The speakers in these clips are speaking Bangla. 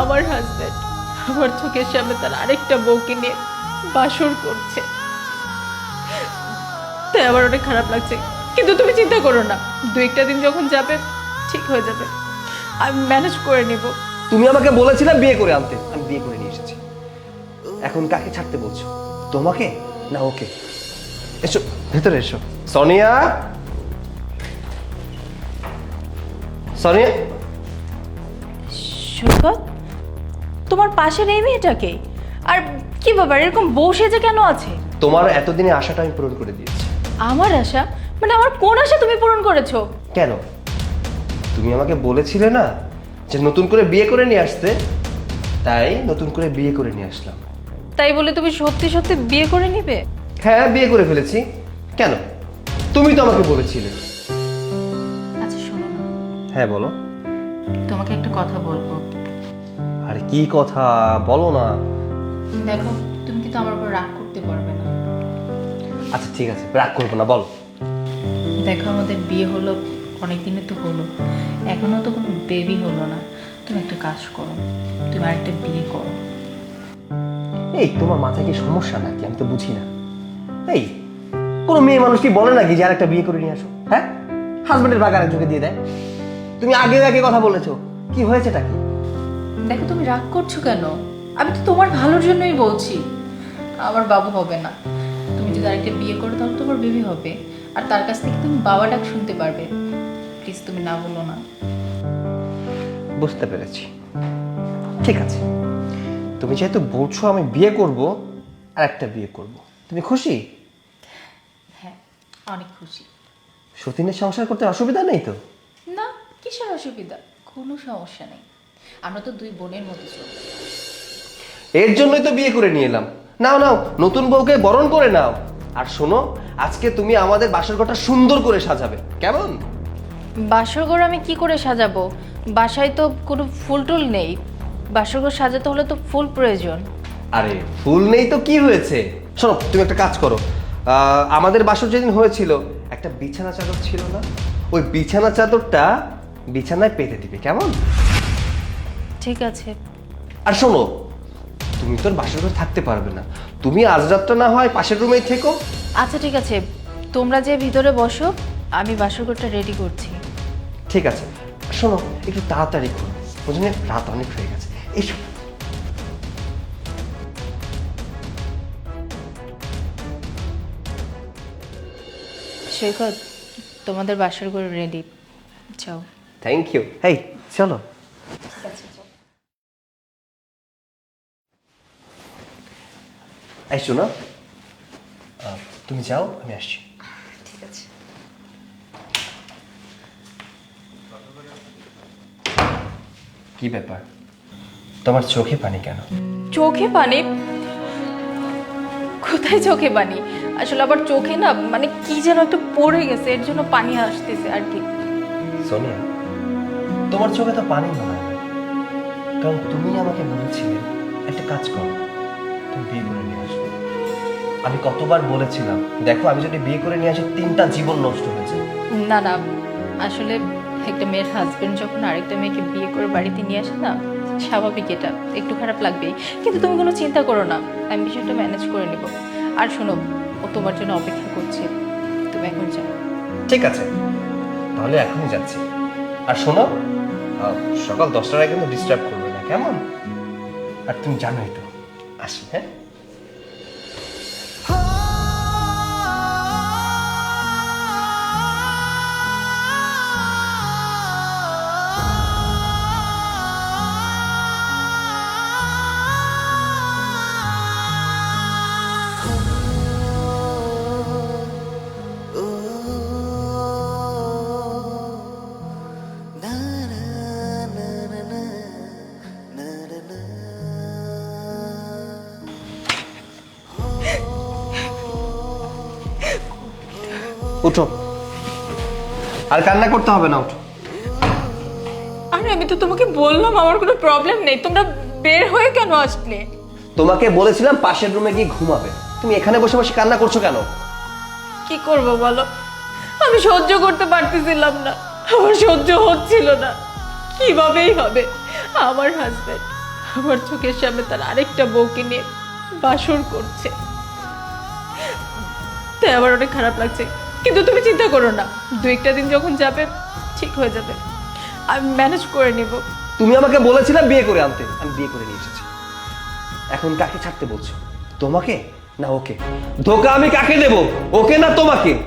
আমার হাজব্যান্ড আমার চোখের সামনে তার আরেকটা বউকে নিয়ে বাসর করছে। তাই আমার অনেক খারাপ লাগছে। কিন্তু তুমি চিন্তা করো না দু একটা দিন যখন যাবে ঠিক হয়ে যাবে। আমি ম্যানেজ করে নিব। তুমি আমাকে বলেছিলে বিয়ে করে আনতে। আমি বিয়ে করে নিয়ে এসেছি। এখন কাকে ছাড়তে বলছো? তোমাকে না ওকে? এসো ভেতরে এসো। সোনিয়া? সোনিয়া? সৈকত তোমার পাশের এই মেয়েটাকে? আর কি ব্যাপার এরকম বউ সেজে কেন আছে? তোমার এতদিনে আশাটা আমি পূরণ করে দিয়েছি। আমার আশা? মানে আমার কোন আশা তুমি পূরণ করেছ? কেন? তুমি আমাকে বলেছিলে না যে নতুন করে বিয়ে করে নিয়ে আসতে? তাই নতুন করে বিয়ে করে নিয়ে আসলাম। তাই বলে তুমি সত্যি সত্যি বিয়ে করে নিবে? হ্যাঁ বিয়ে করে ফেলেছি। কেন? তুমি তো আমাকে বলেছিলে। আচ্ছা শোনো না। হ্যাঁ বলো। তোমাকে একটা কথা বলব। আরে কি কথা বলো না। দেখো তুমি কিন্তু আমার উপর রাগ করতে পারবে না। আচ্ছা ঠিক আছে রাগ করব না বলো। দেখো আমাদের বিয়ে হলো অনেক দিনে তো হলো। এখনও তো কোনো বেবি হলো না। তুমি একটা কাজ করো তুমি আরেকটা বিয়ে করো। এই তোমার মাথায় কি সমস্যা নাকি? আমি তো বুঝি না। এই কোনো মেয়ে মানুষ কি বলে নাকি যে আরেকটা বিয়ে করে নিয়ে আসো? হ্যাঁ? হাজবেন্ডের ভাগ আরেকজনকে দিয়ে দেয়। তুমি আগে আগে কথা বলেছ। কি হয়েছেটা কি? দেখো তুমি রাগ করছ কেন? আমি তো তোমার ভালোর জন্যই বলছি। আমার বাবু হবে না। তুমি যদি আরেকটা বিয়ে করো তাহলে তোমার বেবি হবে। আর তার কাছ থেকে তুমি বাবা ডাক শুনতে পারবে। প্লিজ তুমি না বলো না। বুঝতে পেরেছি। ঠিক আছে। তুমি যেহেতু বলছো আমি বিয়ে করব আর একটা বিয়ে করব। তুমি খুশি? হ্যাঁ অনেক খুশি। সতীনের সংসার করতে অসুবিধা নেই তো? না কিসের অসুবিধা? কোনো সমস্যা নেই। আমরা তো দুই বোনের মতো চলবো এর জন্যই তো বিয়ে করে নিয়ে এলাম। নাও নাও নতুন বউকে বরণ করে নাও। আর শোনো আজকে তুমি আমাদের বাসর ঘরটা সুন্দর করে সাজাবে। কেমন? বাসরঘর আমি কি করে সাজাবো? বাসায় তো কোনো ফুল টুল নেই। বাসরঘর সাজাতে হলে তো ফুল প্রয়োজন। আরে ফুল নেই তো কি হয়েছে? শোনো তুমি একটা কাজ করো। আহ, আমাদের বাসর যেদিন হয়েছিল একটা বিছানা চাদর ছিল না? ওই বিছানা চাদরটা বিছানায় পেতে দিবে কেমন? ঠিক আছে। আর শোনো তুমি তোর বাসর ঘরে থাকতে পারবে না। তুমি আজ রাতটা না হয় পাশের রুমেই থেকো। আচ্ছা ঠিক আছে। তোমরা যে ভিতরে বসো আমি বাসরঘরটা রেডি করছি। ঠিক আছে। শোনো একটু তাড়াতাড়ি করো। বুঝলি? রাত অনেক হয়ে গেছে। এসো। সৈকত তোমাদের বাসরঘর রেডি যাও। থ্যাংক ইউ হেই চলো। এই শোনো তুমি যাও আমি আসছি ঠিক আছে কি ব্যাপার তোমার চোখে পানি কেন চোখে পানি কোথায় চোখে পানি আসলে আবার চোখে না মানে কি যেন একটা পড়ে গেছে এর জন্য পানি আসতেছে আর কি সোনিয়া তোমার চোখে তো পানি মনে হয় না। কারণ তুমি আমাকে বলেছিলে একটা কাজ করো তুমি বিয়ে করে নিয়ে আসো আমি কতবার বলেছিলাম দেখো আমি যদি বিয়ে করে নিয়ে আসি তিনটা জীবন নষ্ট হয়েছে না না আসলে একটা মেয়ের হাজবেন্ড যখন আরেকটা মেয়েকে বিয়ে করে বাড়িতে নিয়ে আসে না স্বাভাবিক এটা একটু খারাপ লাগবেই। কিন্তু তুমি কোনো চিন্তা করো না আমি বিষয়টা ম্যানেজ করে নেব। আর শোনো ও তোমার জন্য অপেক্ষা করছে তুমি এখন যাও। ঠিক আছে তাহলে এখনই যাচ্ছি। আর শোনো সকাল দশটার আগে কিন্তু ডিস্টার্ব করবে না কেমন? আর তুমি জানোই তো আসি হ্যাঁ? উঠো। আর কান্না করতে হবে না উঠো। আরে আমি তো তোমাকে বললাম আমার কোনো প্রবলেম নেই। তোমরা বের হয়ে কেন আসলে? তোমাকে বলেছিলাম পাশের রুমে গিয়ে ঘুমাবে। তুমি এখানে বসে বসে কান্না করছ কেন? কি করব বলো? আমি সহ্য করতে পারতেছিলাম না। আমার সহ্য হচ্ছিল না। কিভাবেই হবে? আমার হাজবেন্ড আমার চোখের সামনে তার আরেকটা বউকে নিয়ে বাসর করছে। তাই আমার অনেক খারাপ লাগছে। কিন্তু তুমি চিন্তা করো না। দু একটা দিন যখন যাবে, ঠিক হয়ে যাবে। আমি ম্যানেজ করে নেব। তুমি আমাকে বলেছিলে বিয়ে করে আনতে। আমি বিয়ে করে নিয়ে এসেছি। এখন কাকে ছাড়তে বলছো? তোমাকে না ওকে? ধোকা আমি কাকে দেব? ওকে না তোমাকে?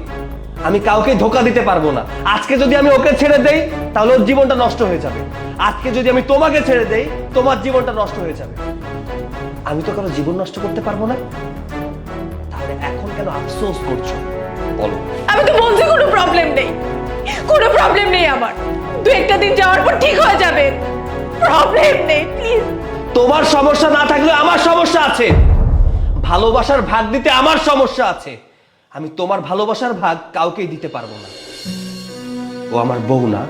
আমি কাউকে ধোকা দিতে পারব না। আজকে যদি আমি ওকে ছেড়ে দেই, তাহলে ওর জীবনটা নষ্ট হয়ে যাবে। আজকে যদি আমি তোমাকে ছেড়ে দেই, তোমার জীবনটা নষ্ট হয়ে যাবে। আমি তো কারও জীবন নষ্ট করতে পারব না। তাহলে এখন কেন আফসোস করছ? বলো। আমি তো বলছি কোনো প্রবলেম নেই। কোনো প্রবলেম নেই আমার। দু একটা দিন যাওয়ার পর ঠিক হয়ে যাবে। প্রবলেম নেই প্লিজ তোমার সমস্যা না থাকলে আমার সমস্যা আছে। ভালোবাসার ভাগ দিতে আমার সমস্যা আছে। আমি তোমার ভালোবাসার ভাগ কাউকেই দিতে পারব না। ও আমার বউ না।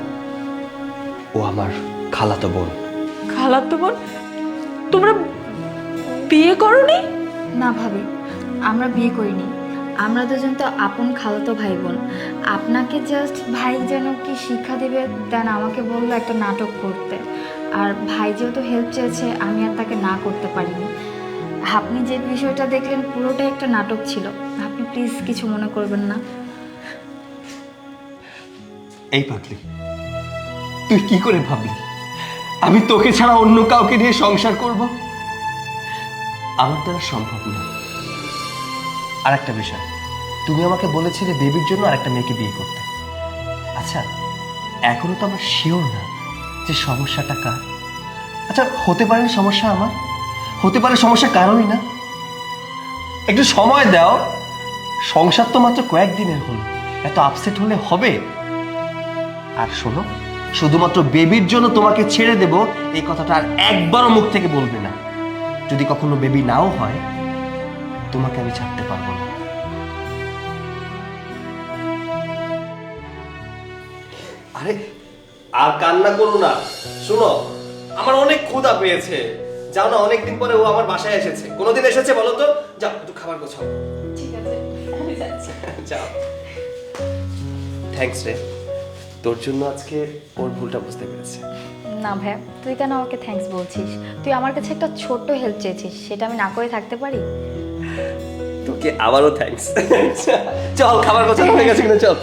ও আমার খালাতো বোন। খালাতো বোন? তোমরা বিয়ে করনি? না ভাবি আমরা বিয়ে করিনি। আমরা দুজন তো আপন খালাতো ভাই বোন আপনাকে জাস্ট ভাই যেন কি শিক্ষা দেবে, দেন আমাকে বলল একটা নাটক করতে। আর ভাই যেহেতু হেল্প চেয়েছে, আমি আর তাকে না করতে পারিনি। আপনি যে বিষয়টা দেখলেন, পুরোটাই একটা নাটক ছিল। আপনি প্লিজ কিছু মনে করবেন না। এই পাগলি, তুই কি করে ভাবলি? আমি তোকে ছাড়া অন্য কাউকে নিয়ে সংসার করব? আমার দ্বারা সম্ভব না। আর একটা বিষয়। তুমি আমাকে বলেছিলে বেবির জন্য আরেকটা মেয়েকে বিয়ে করতে। আচ্ছা এখনও তো আমার শিওর না যে সমস্যাটা কার। আচ্ছা হতে পারে সমস্যা আমার? হতে পারে সমস্যা কারোই না। একটু সময় দাও। সংসার তো মাত্র কয়েকদিনের হলো। এত আপসেট হলে হবে? আর শোনো, শুধুমাত্র বেবির জন্য তোমাকে ছেড়ে দেব, এই কথাটা আর একবারও মুখ থেকে বলবে না। যদি কখনো বেবি নাও হয় তোমাকে আমি ছাড়তে পারব না। আরে আর কান্না করো না। শোনো আমার অনেক ক্ষুধা পেয়েছে। যাও না অনেকদিন পরে ও আমার বাসায় এসেছে। কোনোদিন এসেছে বলো তো? যাও একটু খাবার গোছাও। ঠিক আছে আমি যাচ্ছি। যাও। থ্যাঙ্কস রে। তোর জন্য আজকে ওর ভুলটা বুঝতে পেরেছে। না ভাইয়া তুই কেন আমাকে থ্যাঙ্কস বলছিস? তুই আমার কাছে একটা ছোট্ট হেল্প চেয়েছিস সেটা আমি না করে থাকতে পারি? আবারও থ্যাঙ্কস চল খাবার কথা হয়ে গেছে কিনা চল।